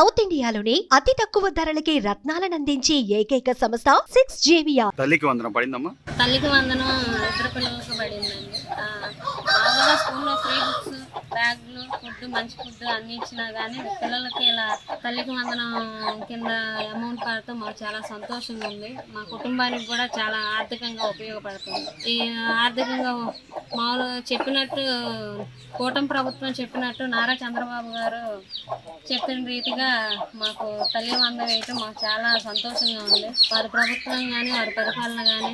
South ఇండియాలోని అతి తక్కువ ధరలకి రత్నాలనందించే ఏకైక సంస్థ సిక్స్ జేవియా తల్లికి వందనం పడిందమ్మా? తల్లికి వందనం ఇద్దరు పిల్లలకు పడిందండి. ఆ, మామూలుగా స్కూల్లో ఫ్రీ బుక్స్ బ్యాగులు ఫుడ్ మంచి ఫుడ్ అన్ని ఇచ్చినా కానీ పిల్లలకి ఇలా తల్లికి వందనం కింద అమౌంట్ పడటం మాకు చాలా సంతోషంగా ఉంది. మా కుటుంబానికి కూడా చాలా ఆర్థికంగా ఉపయోగపడుతుంది. ఈ ఆర్థికంగా మామూలుగా చెప్పినట్టు కూటమి ప్రభుత్వం చెప్పినట్టు నారా చంద్రబాబు గారు చెప్పిన రీతిగా మాకు తల్లి వంద వేయటం మాకు చాలా సంతోషంగా ఉంది. వారి ప్రభుత్వం కానీ వారి పరిపాలన కానీ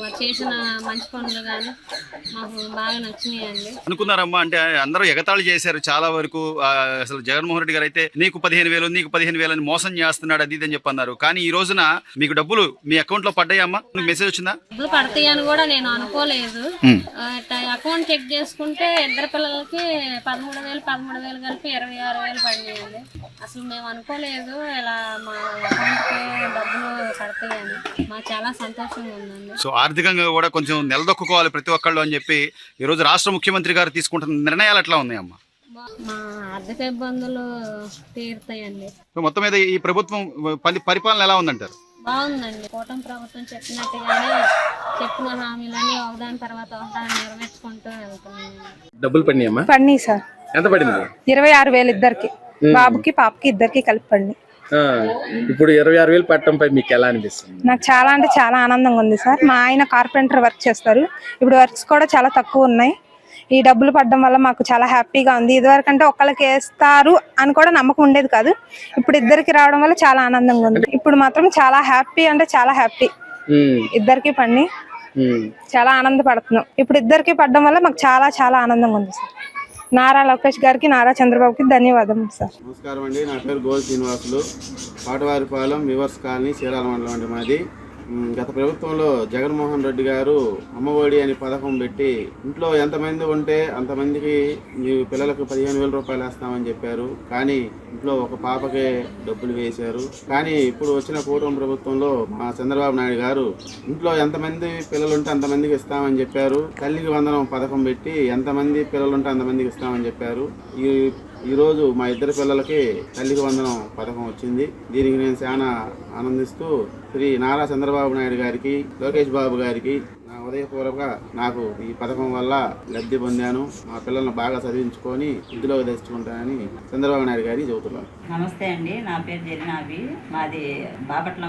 వారు చేసిన మంచి పనులు కానీ మాకు బాగా నచ్చినాయండి. అనుకున్నారమ్మా అంటే అందరూ ఎగతాళి చేశారు చాలా వరకు. అసలు జగన్మోహన్ రెడ్డి గారు అయితే నీకు పదిహేను వేలు నీకు పదిహేను వేలు అని మోసం చేస్తున్నాడు అది ఇది అని చెప్పి అన్నారు కానీ ఈ రోజున మీకు డబ్బులు మీ అకౌంట్లో పడ్డాయమ్మా? మీకు మెసేజ్ వచ్చిందా? డబ్బులు పడతాయి అని కూడా నేను అనుకోలేదు. అకౌంట్ చెక్ చేసుకుంటే ఇద్దరు పిల్లలకి పదమూడు వేలు పదమూడు వేలు కలిపి ఇరవై ఆరు వేలు పడినాయండి. అసలు మేము అనుకోలేదు. ఇలా మా అకౌంట్కి డబ్బులు పడతాయని మాకు చాలా సంతోషంగా ఉందండి. సో ఆర్థికంగా కూడా కొంచెం నిలదొక్కుకోవాలి ప్రతి ఒక్కళ్ళు అని చెప్పి ఈ రోజు రాష్ట్ర ముఖ్యమంత్రి గారు తీసుకుంటున్న నిర్ణయాలు ఎట్లా ఉన్నాయమ్మా? మా ఆర్థిక ఇబ్బందులు తీరుతాయండి. సో మొత్తం మీద ఈ ప్రభుత్వం పరి- పరిపాలన ఎలా ఉందంటారు? బాగుందండి. కూటమి ప్రభుత్వం చెప్పినట్టుగానే చెప్పిన హామీలన్నీ ఒకదాని తర్వాత ఒకదాని నెరవేర్చుకుంటూ వెళ్తున్నాం. డబ్బులు పడినాయమ్మా? పడినాయి సార్. ఎంత పడింది? ఇరవై ఆరు వేలు ఇద్దరికి. బాబుకి పాపకి ఇద్దరికి కలిపి పడినాయి. ఆ, ఇప్పుడు ఇరవై ఆరు వేలు పట్టడంపై మీకు ఎలా అనిపిస్తుంది? నాకు చాలా అంటే చాలా ఆనందంగా ఉంది సార్. మా ఆయన కార్పెంటర్ వర్క్ చేస్తారు. ఇప్పుడు వర్క్స్ కూడా చాలా తక్కువ ఉన్నాయి. ఈ డబ్బులు పడడం వల్ల మాకు చాలా హ్యాపీగా ఉంది. ఇదివరకు అంటే ఒకళ్ళకి వేస్తారు అని కూడా నమ్మకం ఉండేది కాదు. ఇప్పుడు ఇద్దరికి రావడం వల్ల చాలా ఆనందంగా ఉంది. ఇప్పుడు మాత్రం చాలా హ్యాపీ అంటే చాలా హ్యాపీ. ఇద్దరికి ఉమ్. చాలా ఆనందపడుతున్నాం. ఇప్పుడు ఇద్దరికి పడడం వల్ల మాకు చాలా చాలా ఆనందంగా ఉంది సార్. నారా లోకేష్ గారికి నారా చంద్రబాబుకి ధన్యవాదములు సార్. నమస్కారం అండి నా పేరు goal Srinivasulu. Patavaripalem weavers colony Chirala మండలం అండి మాది. గత ప్రభుత్వంలో జగన్మోహన్ రెడ్డి గారు అమ్మఒడి అని పథకం పెట్టి ఇంట్లో ఎంతమంది ఉంటే అంతమందికి మీ పిల్లలకు పదిహేను వేల రూపాయలు వేస్తామని చెప్పారు. కానీ ఇంట్లో ఒక పాపకే డబ్బులు వేశారు. కానీ ఇప్పుడు వచ్చిన కూటమి ప్రభుత్వంలో మా చంద్రబాబు నాయుడు గారు ఇంట్లో ఎంతమంది పిల్లలు ఉంటే అంతమందికి ఇస్తామని చెప్పారు. తల్లికి వందనం పథకం పెట్టి ఎంతమంది పిల్లలు ఉంటే అంతమందికి ఇస్తామని చెప్పారు. ఈ ఈరోజు మా ఇద్దరు పిల్లలకి తల్లికి వందనం పథకం వచ్చింది. దీనికి నేను చాలా ఆనందిస్తూ శ్రీ నారా చంద్రబాబు నాయుడు గారికి లోకేష్ బాబు గారికి హృదయపూర్వక ఉదయపూర్వక నాకు ఈ పథకం వల్ల లబ్ధి పొందాను. మా పిల్లల్ని బాగా చదివించుకొని ఇందులోకి తెచ్చుకుంటానని చంద్రబాబు నాయుడు గారి చెబుతున్నాను నమస్తే అండి. నా పేరు జరినాబి మాది బాపట్ల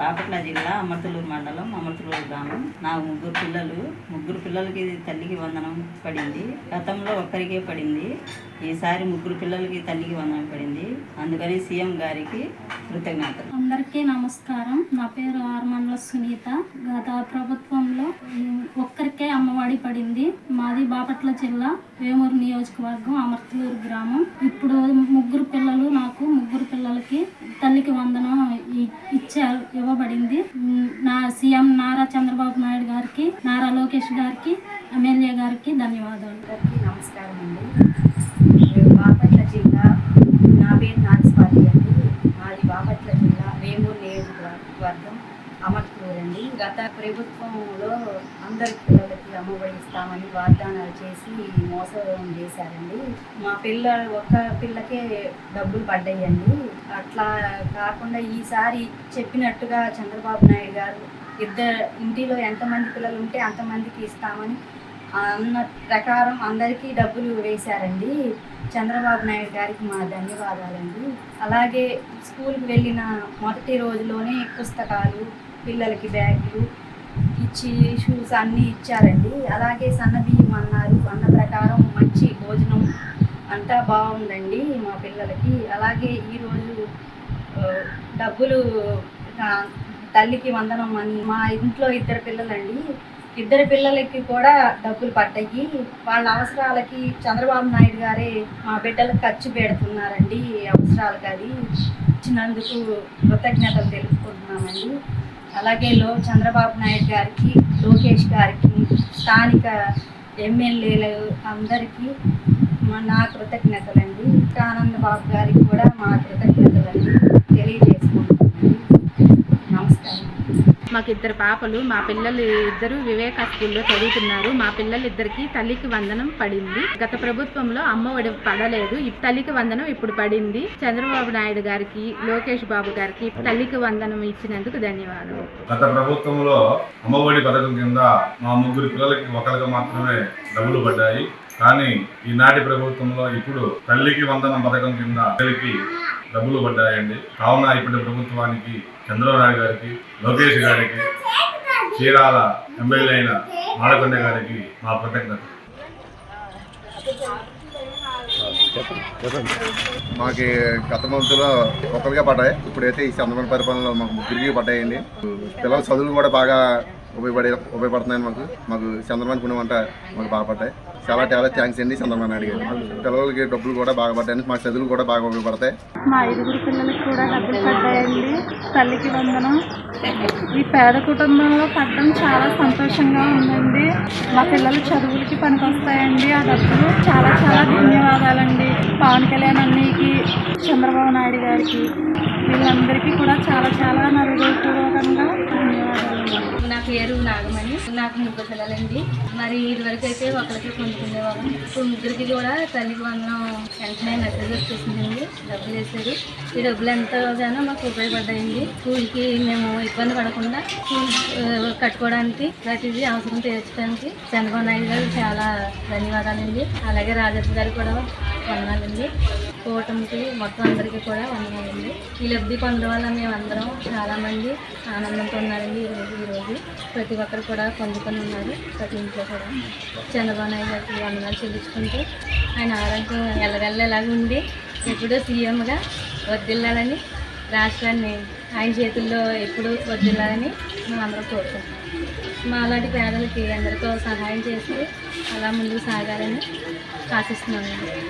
బాపట్ల జిల్లా అమర్తలూరు మండలం అమర్తలూరు గ్రామం. నా ముగ్గురు పిల్లలు ముగ్గురు పిల్లలకి తల్లికి వందనం పడింది. గతంలో ఒక్కరికే పడింది. ఈసారి ముగ్గురు పిల్లలకి తల్లికి వందనం పడింది. అందుకని సీఎం గారికి కృతజ్ఞతలు. అందరికీ నమస్కారం. నా పేరు ఆర్మన్ల సునీత. గత ప్రభుత్వంలో ఒక్కరికే అమ్మఒడి పడింది. మాది బాపట్ల జిల్లా వేమూరు నియోజకవర్గం అమర్తలూరు గ్రామం. ఇప్పుడు ముగ్గురు పిల్లలు నాకు ముగ్గురు పిల్లలకి తల్లికి వందనం ఇచ్చారు ఇవ్వబడింది. నా సీఎం నారా చంద్రబాబు నాయుడు గారికి నారా లోకేష్ గారికి ఎమ్మెల్యే గారికి ధన్యవాదాలు. నమస్కారం అండి నేను బాపట్ల జిల్లా నా పేరు నాగస్వాతి అండి మాది బాపట్ల జిల్లా వేమూరు నియోజకవర్గం అమర్పూర్ ప్రభుత్వంలో అందరి పిల్లలకి అమ్మఒడి ఇస్తామని వాగ్దానాలు చేసి మోసం చేశారండి. మా పిల్ల ఒక్క పిల్లకే డబ్బులు పడ్డాయండి. అట్లా కాకుండా ఈసారి చెప్పినట్టుగా చంద్రబాబు నాయుడు గారు ఇద్దరు ఇంటిలో ఎంతమంది పిల్లలు ఉంటే అంతమందికి ఇస్తామని అన్న ప్రకారం అందరికీ డబ్బులు వేశారండి. చంద్రబాబు నాయుడు గారికి మా ధన్యవాదాలండి. అలాగే స్కూల్కి వెళ్ళిన మొదటి రోజులోనే పుస్తకాలు పిల్లలకి బ్యాగులు ఇచ్చి షూస్ అన్నీ ఇచ్చారండి. అలాగే సన్నబియ్యం అన్నారు. అన్న ప్రకారం మంచి భోజనం అంతా బాగుందండి మా పిల్లలకి. అలాగే ఈరోజు డబ్బులు తల్లికి వందనం అని మా ఇంట్లో ఇద్దరు పిల్లలండి. ఇద్దరు పిల్లలకి కూడా డబ్బులు పడ్డాయి. వాళ్ళ అవసరాలకి చంద్రబాబు నాయుడు గారే మా బిడ్డలకు ఖర్చు పెడుతున్నారండి అవసరాలకు అది ఇచ్చినందుకు కృతజ్ఞతలు తెలుపుకుంటున్నామండి. అలాగే లో చంద్రబాబు నాయుడు గారికి లోకేష్ గారికి స్థానిక ఎమ్మెల్యేలు అందరికీ నా కృతజ్ఞతలండి. ఆనంద్ బాబు గారికి కూడా మా కృతజ్ఞతలండి. తెలియజేసుకుంటున్నామండి మాకు ఇద్దరు పాపలు మా పిల్లలు ఇద్దరు వివేక స్కూల్లో చదువుతున్నారు. మా పిల్లలు ఇద్దరికి తల్లికి వందనం పడింది. గత ప్రభుత్వంలో అమ్మ ఒడి పడలేదు. ఈ తల్లికి వందనం ఇప్పుడు పడింది. చంద్రబాబు నాయుడు గారికి లోకేష్ బాబు గారికి తల్లికి వందనం ఇచ్చినందుకు ధన్యవాదాలు గత ప్రభుత్వంలో అమ్మఒడి పథకం కింద మా ముగ్గురు పిల్లలకి ఒకరికి మాత్రమే డబ్బులు పడ్డాయి. కానీ ఈనాటి ప్రభుత్వంలో ఇప్పుడు తల్లికి వందనం పథకం కింద పిల్లలకి డబ్బులు పడ్డాయండి. కావున ఇప్పటి ప్రభుత్వానికి చంద్రబాబు నాయుడు గారికి లోకేష్ గారికి చీరాల ఎమ్మెల్యే అయిన మాడకొండ గారికి మా కృతజ్ఞత మాకి గత మంత్లో ఒకరిగా పడ్డాయి. ఇప్పుడైతే ఈ చంద్రబాబు పరిపాలనలో మాకు ముగ్గురికి పడ్డాయండి. పిల్లల చదువులు కూడా బాగా ఉపయోగపడే ఉపయోగపడుతున్నాయని మాకు మాకు చంద్రబాబు పుణ్యం అంట మాకు బాగుపడ్డాయి చాలా చాలా థ్యాంక్స్ అండి చంద్రబాబు నాయుడు గారు. పిల్లలకి డబ్బులు కూడా బాగా పడ్డాయని మా చదువులు కూడా బాగా ఉపయోగపడతాయి. మా ఐదుగురు పిల్లలకి కూడా డబ్బులు పడ్డాయండి. తల్లికి వందనం. ఈ పేద కుటుంబంలో పడడం చాలా సంతోషంగా ఉందండి. మా పిల్లల చదువులకి పనికొస్తాయండి. ఆ డబ్బులు చాలా చాలా ధన్యవాదాలండి. పవన్ కళ్యాణ్ అన్నయ్యకి చంద్రబాబు నాయుడు గారికి. వీళ్ళందరికీ కూడా చాలా చాలా నా హృదయపూర్వకంగా ధన్యవాదాలు. పేరు నాగమణి నాకు ముగ్గురు పిల్లలండి. మరి ఇదివరకు అయితే ఒకరికి పొందుకునేవాళ్ళం ఇప్పుడు ముగ్గురికి కూడా తల్లికి వందనం వెంటనే మెసేజ్ వచ్చేసిందండి. డబ్బులు వేసారు ఈ డబ్బులు ఎంతగానో మాకు ఉపయోగపడ్డాయండి. స్కూల్కి మేము ఇబ్బంది పడకుండా స్కూల్ కట్టుకోవడానికి ప్రతిదీ అవసరం తీర్చడానికి చంద్రబాబు నాయుడు గారు చాలా ధన్యవాదాలండి. అలాగే రాజప్ప గారు కూడా వందనాలండి కూటమికి మొత్తం అందరికీ కూడా వందనాలండి. ఈ లబ్ధి పొందడం వల్ల మేమందరం చాలామంది ఆనందంతో ఉన్నారండి ఈరోజు ఈరోజు ప్రతి ఒక్కరు కూడా పొందుకొని ఉన్నారు ప్రతి ఇంట్లో కూడా. చంద్రబాబు నాయుడు గారికి వందనాలు చెల్లించుకుంటూ ఆయన ఆరోగ్యం ఎల్లగెల్లలాగా ఉండి ఎప్పుడూ సీఎంగా వర్దిల్లాలని రాష్ట్రాన్ని ఆయన చేతుల్లో ఎప్పుడూ మేము మేమందరం కోరుకుంటున్నాం. మా అలాంటి పేదలకి అందరితో సహాయం చేస్తూ అలా ముందుకు సాగాలని ఆశిస్తున్నామండి.